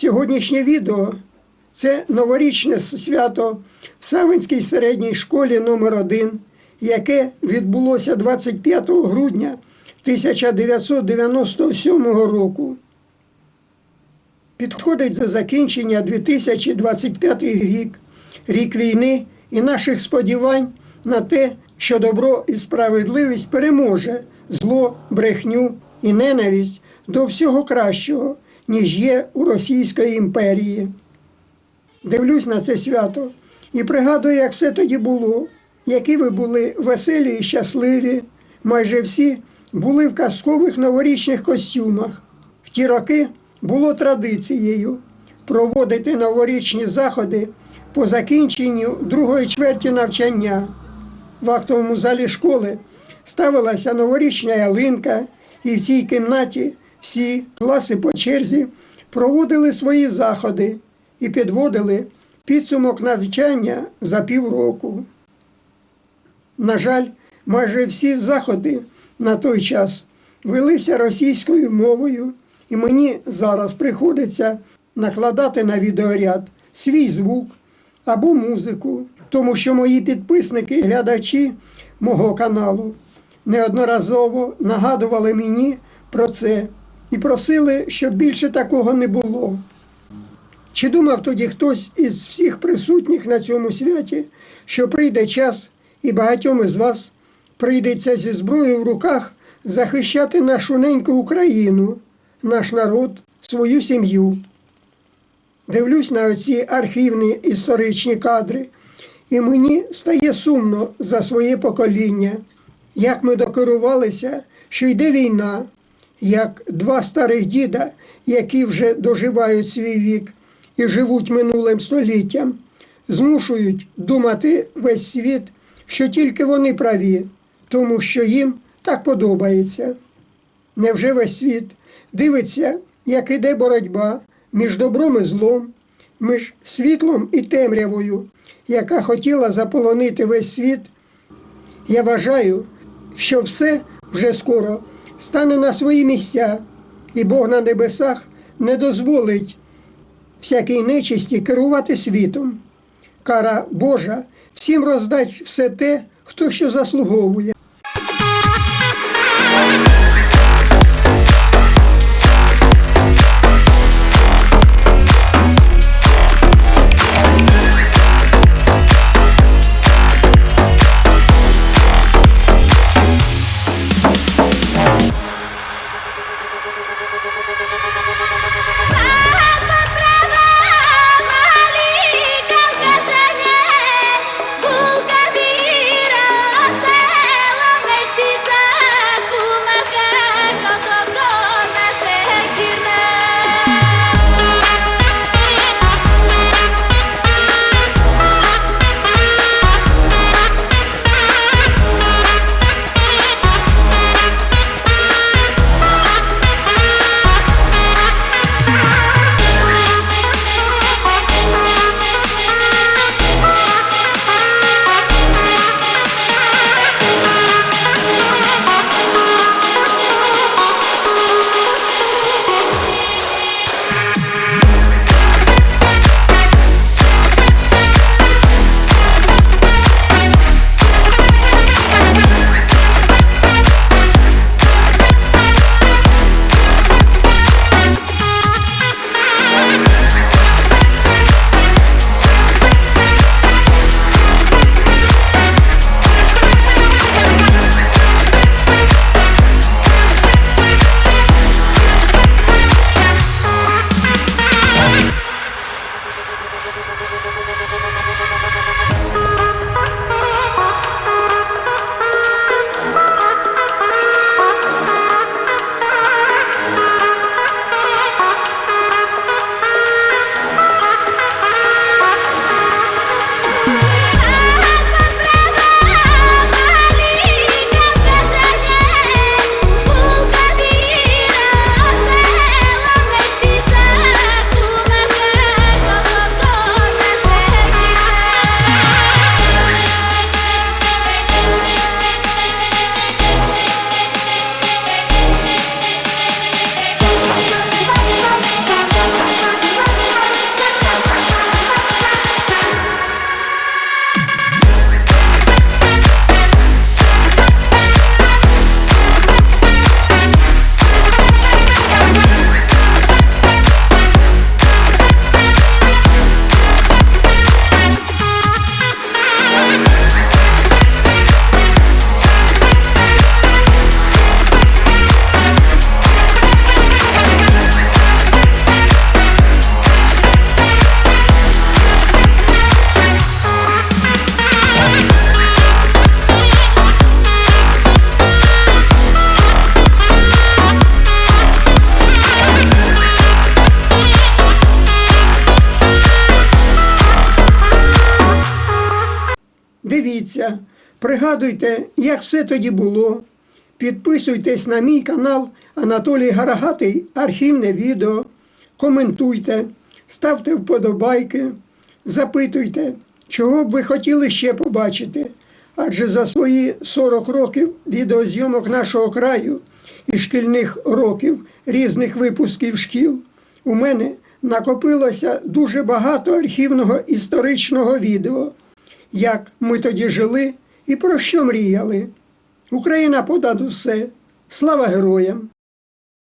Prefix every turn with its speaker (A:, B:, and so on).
A: Сьогоднішнє відео це новорічне свято в Савинській середній школі номер 1 яке відбулося 25 грудня 1997 року. Підходить до закінчення 2025 рік, рік війни і наших сподівань на те, що добро і справедливість переможе зло, брехню і ненависть до всього кращого, ніж є у Російської імперії. Дивлюсь на це свято і пригадую, як все тоді було, які ви були веселі і щасливі. Майже всі були в казкових новорічних костюмах. В ті роки було традицією проводити новорічні заходи по закінченню другої чверті навчання. В актовому залі школи ставилася новорічна ялинка, і в цій кімнаті всі класи по черзі проводили свої заходи і підводили підсумок навчання за півроку. На жаль, майже всі заходи на той час велися російською мовою, і мені зараз приходиться накладати на відеоряд свій звук або музику, тому що мої підписники глядачі мого каналу неодноразово нагадували мені про це і просили, щоб більше такого не було. Чи думав тоді хтось із всіх присутніх на цьому святі, що прийде час, і багатьом із вас прийдеться зі зброєю в руках захищати нашу неньку Україну, наш народ, свою сім'ю? Дивлюсь на оці архівні історичні кадри, і мені стає сумно за своє покоління, як ми докерувалися, що йде війна, як два старих діда, які вже доживають свій вік і живуть минулим століттям, змушують думати весь світ, що тільки вони праві, тому що їм так подобається. Невже весь світ дивиться, як іде боротьба між добром і злом, між світлом і темрявою, яка хотіла заполонити весь світ? Я вважаю, що все вже скоро стане на свої місця, і Бог на небесах не дозволить всякій нечисті керувати світом. Кара Божа всім роздасть все те, хто що заслуговує. Дивіться, пригадуйте, як все тоді було. Підписуйтесь на мій канал Анатолій Гарагатий архівне відео, коментуйте, ставте вподобайки, запитуйте, чого б ви хотіли ще побачити. Адже за свої 40 років відеозйомок нашого краю і шкільних років різних випусків шкіл у мене накопилося дуже багато архівного історичного відео, як ми тоді жили і про що мріяли. Україна понад усе. Слава героям!